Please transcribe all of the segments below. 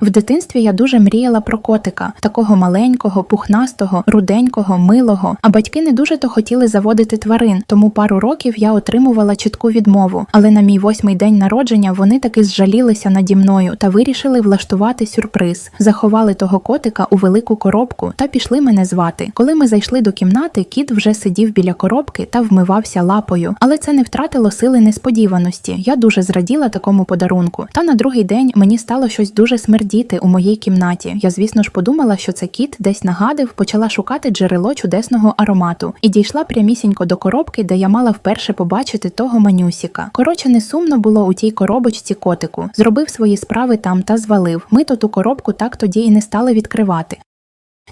В дитинстві я дуже мріяла про котика, такого маленького, пухнастого, руденького, милого. А батьки не дуже то хотіли заводити тварин, тому пару років я отримувала чітку відмову. Але на мій восьмий день народження вони таки зжалілися наді мною та вирішили влаштувати сюрприз. Заховали того котика у велику коробку та пішли мене звати. Коли ми зайшли до кімнати, кіт вже сидів біля коробки та вмивався лапою. Але це не втратило сили несподіваності. Я дуже зраділа такому подарунку. Та на другий день мені стало щось дуже смердіти у моїй кімнаті. Я, звісно ж, подумала, що це кіт десь нагадив, почала шукати джерело чудесного аромату і дійшла прямісінько до коробки, де я мала вперше побачити того манюсіка. Коротше, не сумно було у тій коробочці котику. Зробив свої справи там та звалив. Ми то ту коробку так тоді і не стали відкривати.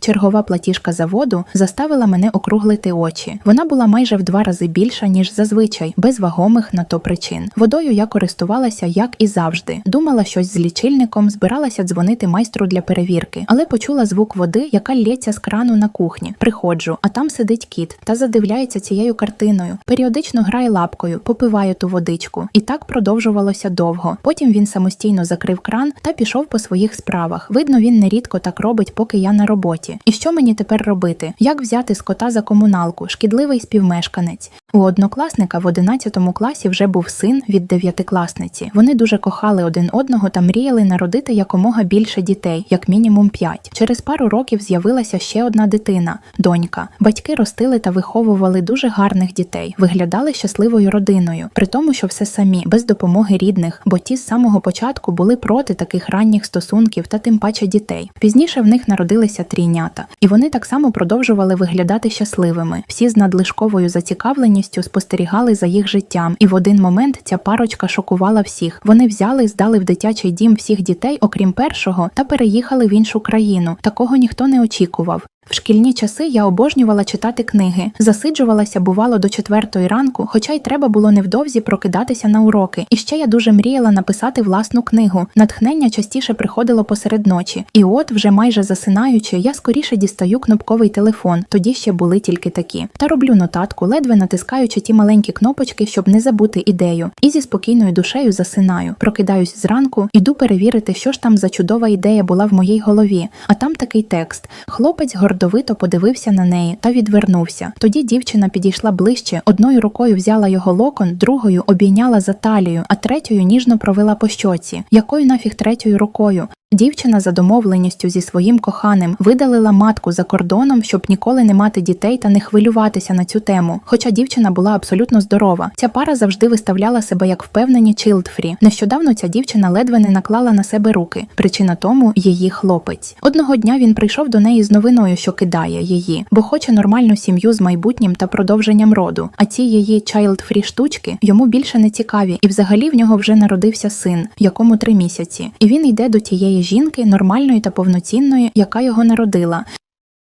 Чергова платіжка за воду заставила мене округлити очі. Вона була майже в два рази більша, ніж зазвичай, без вагомих на то причин. Водою я користувалася як і завжди. Думала щось з лічильником, збиралася дзвонити майстру для перевірки, але почула звук води, яка лється з крану на кухні. Приходжу, а там сидить кіт та задивляється цією картиною. Періодично грає лапкою, попиває ту водичку. І так продовжувалося довго. Потім він самостійно закрив кран та пішов по своїх справах. Видно, він нерідко так робить, поки я на роботі. І що мені тепер робити? Як взяти з кота за комуналку, шкідливий співмешканець? У однокласника в 11 класі вже був син від дев'ятикласниці. Вони дуже кохали один одного та мріяли народити якомога більше дітей, як мінімум п'ять. Через пару років з'явилася ще одна дитина донька. Батьки ростили та виховували дуже гарних дітей, виглядали щасливою родиною, при тому, що все самі, без допомоги рідних, бо ті з самого початку були проти таких ранніх стосунків та тим паче дітей. Пізніше в них народилися трійнята, і вони так само продовжували виглядати щасливими. Всі з надлишковою зацікавленістю спостерігали за їх життям, і в один момент ця парочка шокувала всіх. Вони взяли і здали в дитячий дім всіх дітей, окрім першого, та переїхали в іншу країну. Такого ніхто не очікував. В шкільні часи я обожнювала читати книги, засиджувалася бувало до четвертої ранку, хоча й треба було невдовзі прокидатися на уроки. І ще я дуже мріяла написати власну книгу. Натхнення частіше приходило посеред ночі. І от, вже майже засинаючи, я скоріше дістаю кнопковий телефон. Тоді ще були тільки такі. Та роблю нотатку, ледве натискаючи ті маленькі кнопочки, щоб не забути ідею. І зі спокійною душею засинаю. Прокидаюсь зранку, іду перевірити, що ж там за чудова ідея була в моїй голові. А там такий текст: хлопець гордовито подивився на неї та відвернувся. Тоді дівчина підійшла ближче, одною рукою взяла його локон, другою обійняла за талію, а третьою ніжно провела по щоці. Якою нафіг третьою рукою? Дівчина за домовленістю зі своїм коханим видалила матку за кордоном, щоб ніколи не мати дітей та не хвилюватися на цю тему. Хоча дівчина була абсолютно здорова. Ця пара завжди виставляла себе як впевнені чилдфрі. Нещодавно ця дівчина ледве не наклала на себе руки. Причина тому її хлопець. Одного дня він прийшов до неї з новиною, що кидає її, бо хоче нормальну сім'ю з майбутнім та продовженням роду. А ці її чайлдфрі штучки йому більше не цікаві, і взагалі в нього вже народився син, якому три місяці. І він йде до тієї жінки, нормальної та повноцінної, яка його народила.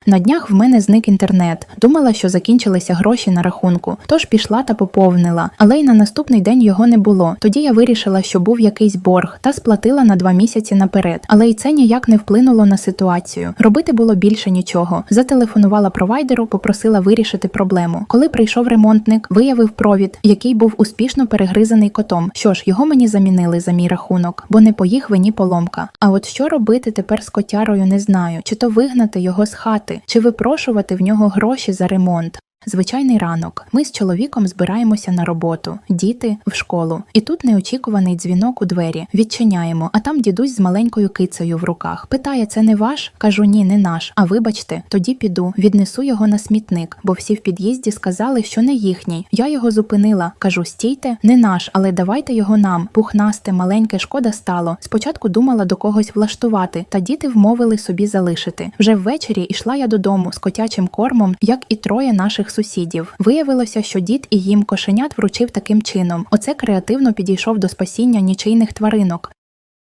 На днях в мене зник інтернет. Думала, що закінчилися гроші на рахунку, тож пішла та поповнила, але й на наступний день його не було. Тоді я вирішила, що був якийсь борг, та сплатила на два місяці наперед. Але й це ніяк не вплинуло на ситуацію. Робити було більше нічого. Зателефонувала провайдеру, попросила вирішити проблему. Коли прийшов ремонтник, виявив провід, який був успішно перегризаний котом. Що ж, його мені замінили за мій рахунок, бо не по їх вині поломка. А от що робити тепер з котярою, не знаю, чи то вигнати його з хати чи випрошувати в нього гроші за ремонт. Звичайний ранок. Ми з чоловіком збираємося на роботу, діти в школу. І тут неочікуваний дзвінок у двері. Відчиняємо, а там дідусь з маленькою кицею в руках. Питає, це не ваш? Кажу, ні, не наш. А вибачте, тоді піду, віднесу його на смітник, бо всі в під'їзді сказали, що не їхній. Я його зупинила. Кажу, стійте, не наш, але давайте його нам. Пухнасте, маленьке, шкода стало. Спочатку думала до когось влаштувати, та діти вмовили собі залишити. Вже ввечері йшла я додому з котячим кормом, як і троє наших сусідів. Виявилося, що дід і їм кошенят вручив таким чином. Оце креативно підійшов до спасіння нічийних тваринок.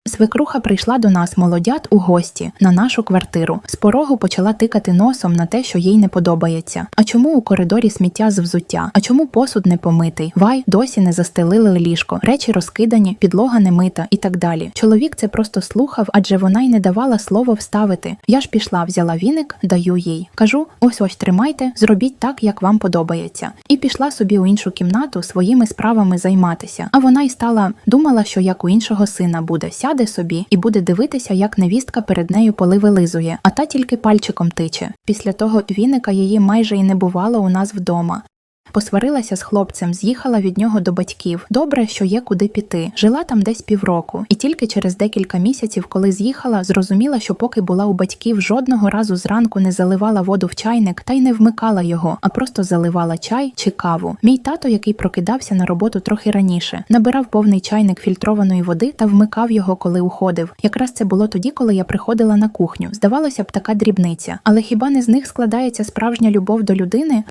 Свекруха прийшла до нас молодят у гості на нашу квартиру. З порогу почала тикати носом на те, що їй не подобається. А чому у коридорі сміття з взуття? А чому посуд не помитий? Вай досі не застелили ліжко, речі розкидані, підлога не мита і так далі. Чоловік це просто слухав, адже вона й не давала слово вставити. Я ж пішла, взяла віник, даю їй. Кажу: ось ось тримайте, зробіть так, як вам подобається. І пішла собі у іншу кімнату своїми справами займатися. А вона й стала думала, що як у іншого сина буде. Сяде сяде собі і буде дивитися, як невістка перед нею поли вилизує, а та тільки пальчиком тиче. Після того віника її майже і не бувало у нас вдома. Посварилася з хлопцем, з'їхала від нього до батьків. Добре, що є куди піти. Жила там десь півроку, і тільки через декілька місяців, коли з'їхала, зрозуміла, що поки була у батьків, жодного разу зранку не заливала воду в чайник та й не вмикала його, а просто заливала чай чи каву. Мій тато, який прокидався на роботу трохи раніше, набирав повний чайник фільтрованої води та вмикав його, коли уходив. Якраз це було тоді, коли я приходила на кухню. Здавалося б, така дрібниця, але хіба не з них складається справжня любов до людини?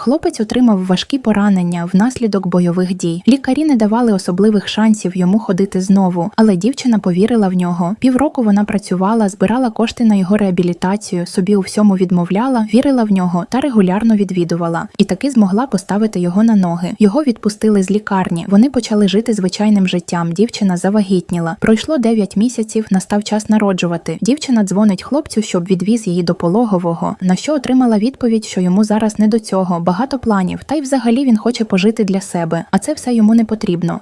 Хлопець отримав важкі поранення внаслідок бойових дій. Лікарі не давали особливих шансів йому ходити знову, але дівчина повірила в нього. Півроку вона працювала, збирала кошти на його реабілітацію, собі у всьому відмовляла, вірила в нього та регулярно відвідувала. І таки змогла поставити його на ноги. Його відпустили з лікарні. Вони почали жити звичайним життям. Дівчина завагітніла. Пройшло 9 місяців, настав час народжувати. Дівчина дзвонить хлопцю, щоб відвіз її до пологового. На що отримала відповідь, що йому зараз не до цього багато планів, та й взагалі він хоче пожити для себе, а це все йому не потрібно.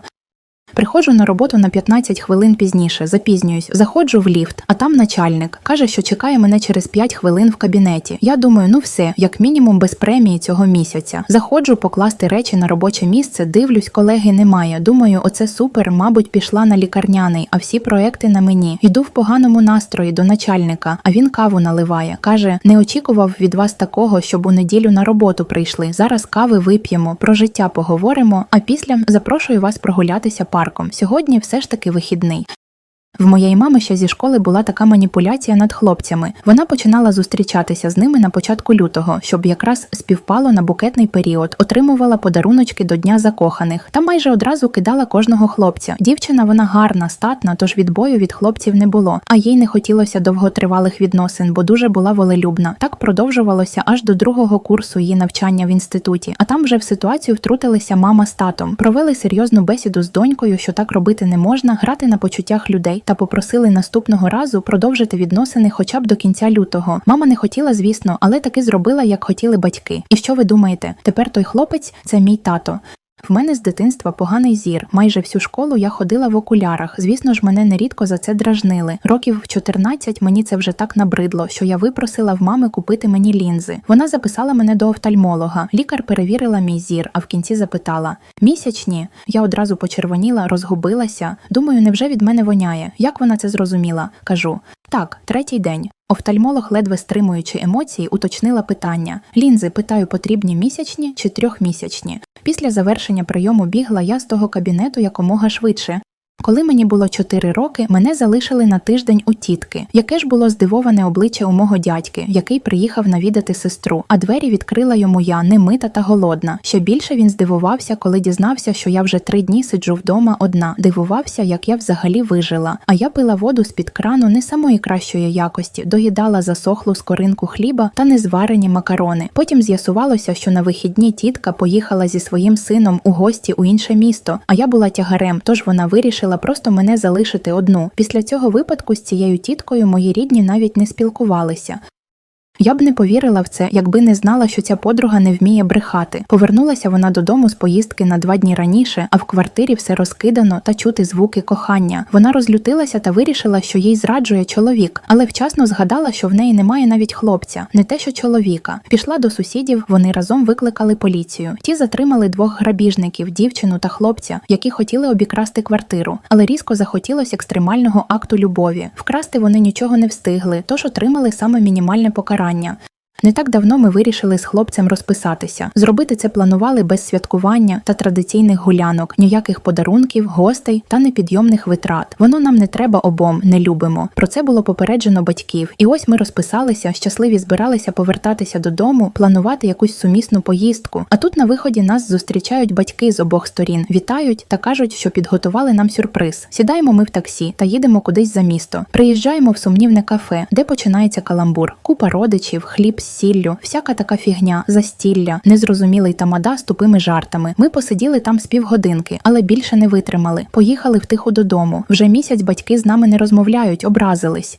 Приходжу на роботу на 15 хвилин пізніше, запізнююсь, заходжу в ліфт, а там начальник каже, що чекає мене через 5 хвилин в кабінеті. Я думаю, ну все, як мінімум без премії цього місяця. Заходжу покласти речі на робоче місце, дивлюсь, колеги немає. Думаю, оце супер, мабуть, пішла на лікарняний, а всі проекти на мені. Йду в поганому настрої до начальника, а він каву наливає. Каже: не очікував від вас такого, щоб у неділю на роботу прийшли. Зараз кави вип'ємо, про життя поговоримо, а після запрошую вас прогулятися парком. Сьогодні все ж таки вихідний. В моєї мами ще зі школи була така маніпуляція над хлопцями. Вона починала зустрічатися з ними на початку лютого, щоб якраз співпало на букетний період, отримувала подаруночки до Дня закоханих та майже одразу кидала кожного хлопця. Дівчина вона гарна, статна, тож відбою від хлопців не було, а їй не хотілося довготривалих відносин, бо дуже була волелюбна. Так продовжувалося аж до другого курсу її навчання в інституті. А там вже в ситуацію втрутилися мама з татом, провели серйозну бесіду з донькою, що так робити не можна, грати на почуттях людей та попросили наступного разу продовжити відносини хоча б до кінця лютого. Мама не хотіла, звісно, але таки зробила, як хотіли батьки. І що ви думаєте? Тепер той хлопець це мій тато. В мене з дитинства поганий зір. Майже всю школу я ходила в окулярах. Звісно ж, мене нерідко за це дражнили. Років в 14 мені це вже так набридло, що я випросила в мами купити мені лінзи. Вона записала мене до офтальмолога. Лікар перевірила мій зір, а в кінці запитала: місячні. Я одразу почервоніла, розгубилася. Думаю, невже від мене воняє? Як вона це зрозуміла? Кажу: так, третій день. Офтальмолог, ледве стримуючи емоції, уточнила питання: лінзи, питаю, потрібні місячні чи трьохмісячні. Після завершення прийому бігла я з того кабінету якомога швидше. Коли мені було 4 роки, мене залишили на тиждень у тітки, яке ж було здивоване обличчя у мого дядьки, який приїхав навідати сестру, а двері відкрила йому я, немита та голодна. Ще більше він здивувався, коли дізнався, що я вже три дні сиджу вдома одна. Дивувався, як я взагалі вижила. А я пила воду з під крану не самої кращої якості, доїдала засохлу скоринку хліба та незварені макарони. Потім з'ясувалося, що на вихідні тітка поїхала зі своїм сином у гості у інше місто, а я була тягарем, тож вона вирішила просто мене залишити одну. Після цього випадку з цією тіткою мої рідні навіть не спілкувалися. Я б не повірила в це, якби не знала, що ця подруга не вміє брехати. Повернулася вона додому з поїздки на два дні раніше, а в квартирі все розкидано та чути звуки кохання. Вона розлютилася та вирішила, що їй зраджує чоловік, але вчасно згадала, що в неї немає навіть хлопця, не те, що чоловіка. Пішла до сусідів, вони разом викликали поліцію. Ті затримали двох грабіжників, дівчину та хлопця, які хотіли обікрасти квартиру, але різко захотілося екстремального акту любові. Вкрасти вони нічого не встигли, тож отримали саме мінімальне покарання вигорання. Не так давно ми вирішили з хлопцем розписатися. Зробити це планували без святкування та традиційних гулянок, ніяких подарунків, гостей та непідйомних витрат. Воно нам не треба обом, не любимо. Про це було попереджено батьків. І ось ми розписалися, щасливі збиралися повертатися додому, планувати якусь сумісну поїздку. А тут на виході нас зустрічають батьки з обох сторін, вітають та кажуть, що підготували нам сюрприз. Сідаємо ми в таксі та їдемо кудись за місто. Приїжджаємо в сумнівне кафе, де починається каламбур, купа родичів, хліб з сіллю, всяка така фігня, застілля, незрозумілий тамада з тупими жартами. Ми посиділи там з півгодинки, але більше не витримали. Поїхали втиху додому. Вже місяць батьки з нами не розмовляють, образились.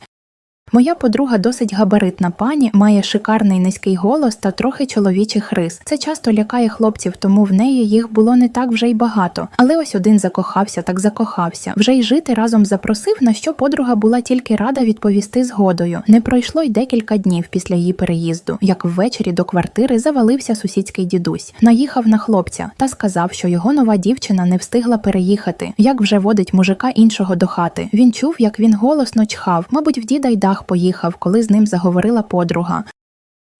Моя подруга досить габаритна пані, має шикарний низький голос та трохи чоловічих рис. Це часто лякає хлопців, тому в неї їх було не так вже й багато. Але ось один закохався, так закохався. Вже й жити разом запросив, на що подруга була тільки рада відповісти згодою. Не пройшло й декілька днів після її переїзду, як ввечері до квартири завалився сусідський дідусь. Наїхав на хлопця та сказав, що його нова дівчина не встигла переїхати, як вже водить мужика іншого до хати. Він чув, як він голосно чхав, мабуть, в діда й дах поїхав, коли з ним заговорила подруга.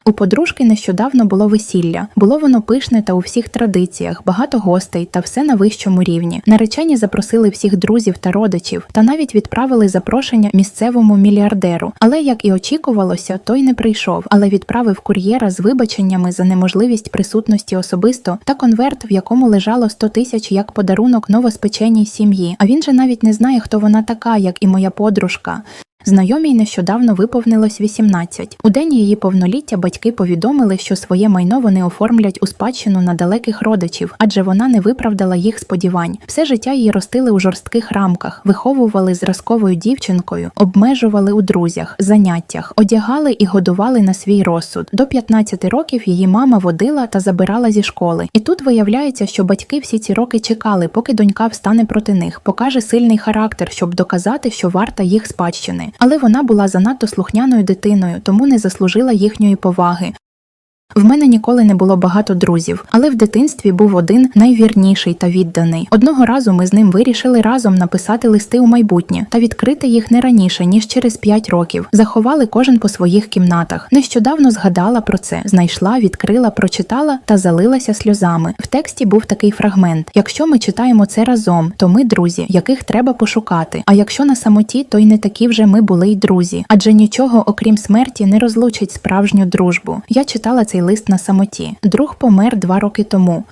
У подружки нещодавно було весілля. Було воно пишне та у всіх традиціях, багато гостей та все на вищому рівні. Наречені запросили всіх друзів та родичів, та навіть відправили запрошення місцевому мільярдеру. Але як і очікувалося, той не прийшов, але відправив кур'єра з вибаченнями за неможливість присутності особисто та конверт, в якому лежало 100 тисяч як подарунок новоспеченій сім'ї. А він же навіть не знає, хто вона така, як і моя подружка. Знайомій нещодавно виповнилось 18. У день її повноліття батьки повідомили, що своє майно вони оформлять у спадщину на далеких родичів, адже вона не виправдала їх сподівань. Все життя її ростили у жорстких рамках, виховували зразковою дівчинкою, обмежували у друзях, заняттях, одягали і годували на свій розсуд. До 15 років її мама водила та забирала зі школи. І тут виявляється, що батьки всі ці роки чекали, поки донька встане проти них, покаже сильний характер, щоб доказати, що варта їх спадщини. Але вона була занадто слухняною дитиною, тому не заслужила їхньої поваги. В мене ніколи не було багато друзів, але в дитинстві був один найвірніший та відданий. Одного разу ми з ним вирішили разом написати листи у майбутнє та відкрити їх не раніше ніж через 5 років. Заховали кожен по своїх кімнатах. Нещодавно згадала про це, знайшла, відкрила, прочитала та залилася сльозами. В тексті був такий фрагмент: якщо ми читаємо це разом, то ми друзі, яких треба пошукати. А якщо на самоті, то й не такі вже ми були й друзі, адже нічого, окрім смерті, не розлучить справжню дружбу. Я читала цей лист на самоті. Друг помер два роки тому.